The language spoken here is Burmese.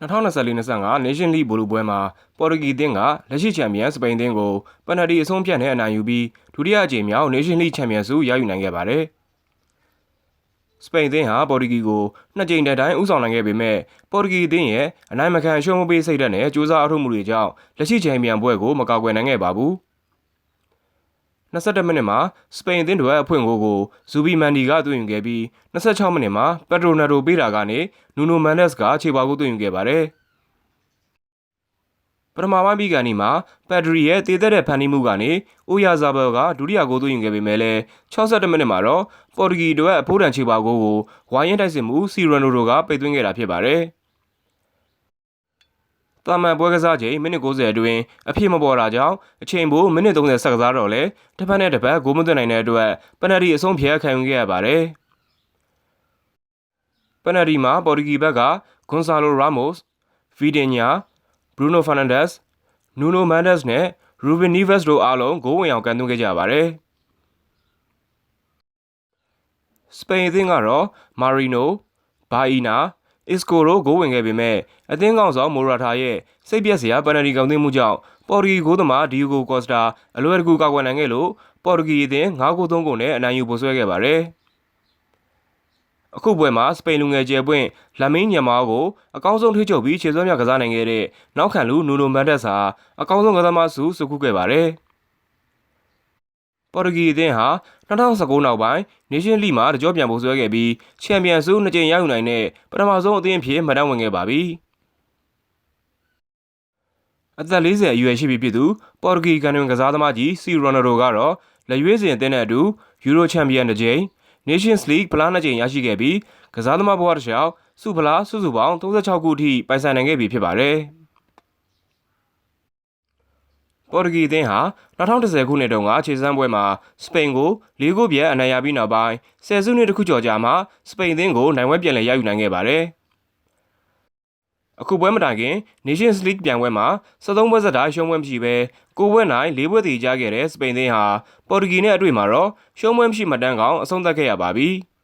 2024-25 Nation League ဘောလုံးပွဲမှာပေါ်တူဂီအသင်းကလက်ရှိချန်ပီယံစပိန်အသင်းကိုပယ်နယ်တီအဆုံးဖြတ်နဲ့အနိုင်ယူပြီးဒုတိယအကြိမ်မြောက် Nation League ချန်ပီယံဆုရယူနိုင်ခဲ့ပါတယ်။စပိန်အသင်းဟာပေါ်တူဂီကိုနှစ်ကြိမ်တိုင်တိုင်ဦးဆောင်နိုင်ခဲ့ပေမဲ့ပေါ်တူဂီအသင်းရဲ့အနိုင်မခံရှုံးမပေးစိတ်ဓာတ်နဲ့စူးစမ်းအထောက်မှုတွေကြောင့်လက်ရှိချန်ပီယံဘွဲ့ကိုမကာကွယ်နိုင်ခဲ့ပါဘူး။ 22မိနစ်မှာစပိန်အသင်းတို့ရဲ့အဖွင့်ဂိုးကိုဇူဘီမန်ဒီကသွင်းယူခဲ့ပြီး26မိနစ်မှာပက်ဒရိုနာတိုပေးတာကနေနူနိုမန်ဒက်စ်ကခြေပါကိုသွင်းယူခဲ့ပါတယ်။ပထမပိုင်းပြီးကန်ဒီမှာပက်ဒရီရဲ့တည်သက်တဲ့ဖန်တီးမှုကနေအိုယာဇာဘယ်ကဒုတိယဂိုးသွင်းယူခဲ့ပေမဲ့လည်း62မိနစ်မှာတော့ပေါ်တူဂီတို့ရဲ့အဖိုးတန်ခြေပါကိုကိုဝိုင်းရင်တိုက်စစ်မှုစီရနိုဒိုကပိတ်သွင်းခဲ့တာဖြစ်ပါတယ်။ တာမန်ပွဲကစားချိန်မိနစ်90အတွင်းအဖြစ်မပေါ်တာကြောင့်အချိန်ပိုမိနစ်30ဆက်ကစားတော့လဲတစ်ဖက်နဲ့တစ်ဖက်ဂိုးမသွင်းနိုင်တဲ့အတွက်ပယ်နယ်တီအဆုံးဖြတ်ခံယူခဲ့ရပါတယ်။ပယ်နယ်တီမှာပေါ်တူဂီဘက်ကဂွန်ဆာလိုရာမို့စ်ဗီဒင်ညာဘရူနိုဖာနန်ဒက်စ်နူနိုမန်ဒက်စ်နဲ့ရူဘင်နီဗက်စ်တို့အားလုံးဂိုးဝင်အောင်ကန်သွင်းခဲ့ကြပါတယ်။စပိန်အသင်းကတော့မာရီနိုဘာအီနာ အစ်ကိုတို့ဂိုးဝင်ခဲ့ပေမဲ့အသင်းကောင်ဆောင်မိုရာထာရဲ့စိတ်ပြက်စရာပယ်နယ်တီကောင်သွင်းမှုကြောင့်ပေါ်တူဂီဂိုးသမားဒီယိုဂိုကော့စတာအလွယ်တကူကာကွယ်နိုင်ခဲ့လို့ပေါ်တူဂီအသင်း9ဂိုး3ဂိုးနဲ့အနိုင်ယူဖို့ဆွဲခဲ့ပါတယ်။အခုပွဲမှာစပိန်လူငယ်ကျယ်ပွင့်လမင်းညမာကိုအကောင်းဆုံးထိချုပ်ပြီးခြေစွမ်းမြကစားနိုင်ခဲ့တဲ့နောက်ခံလူနူနိုမန်ဒက်စ်ဟာအကောင်းဆုံးကစားမဆုစုခုခဲ့ပါတယ်။ ပေါ်တူဂီအသင်းဟာ2019နောက်ပိုင်း Nation League မှာတကြောပြန်ဖို့ဆွဲခဲ့ပြီးချန်ပီယံဆုနှစ်ကြိမ်ရယူနိုင်တဲ့ပထမဆုံးအသင်းအဖြစ်မှတ်တမ်းဝင်ခဲ့ပါပြီ။အသက်40အရွယ်ရှိပြီဖြစ်သူပေါ်တူဂီကန်တွင်ကစားသမားကြီးစီရိုနယ်ဒိုကတော့လက်ရွေးစင်အသင်းနဲ့အတူယူရိုချန်ပီယံတစ်ကြိမ် Nations League ဖလားနှစ်ကြိမ်ရရှိခဲ့ပြီးကစားသမားဘဝတစ်လျှောက်စုဖလားစုစုပေါင်း36ခုအထိပိုင်ဆိုင်နိုင်ခဲ့ပြီဖြစ်ပါတယ်။ ပေါ်တူဂီအသင်းဟာ2010ခုနှစ်တုန်းကခြေစမ်းပွဲမှာစပိန်ကို၄ဂိုးပြတ်အနိုင်ရပြီးနောက်ပိုင်းဆယ်စုနှစ်တစ်ခုကျော်ကြာမှစပိန်အသင်းကိုနိုင်ဝဲပြန်လည်ရယူနိုင်ခဲ့ပါတယ်။အခုပွဲမတိုင်ခင် Nations League ပြိုင်ပွဲမှာ73ပွဲဆက်တာရှုံးပွဲမရှိဘဲကိုပွဲနိုင်၄ပွဲတည်ကြခဲ့တဲ့စပိန်သင်းဟာပေါ်တူဂီနဲ့အတွေ့မှာတော့ရှုံးပွဲမရှိမှတ်တမ်းကောင်အဆုံးသတ်ခဲ့ရပါပြီ။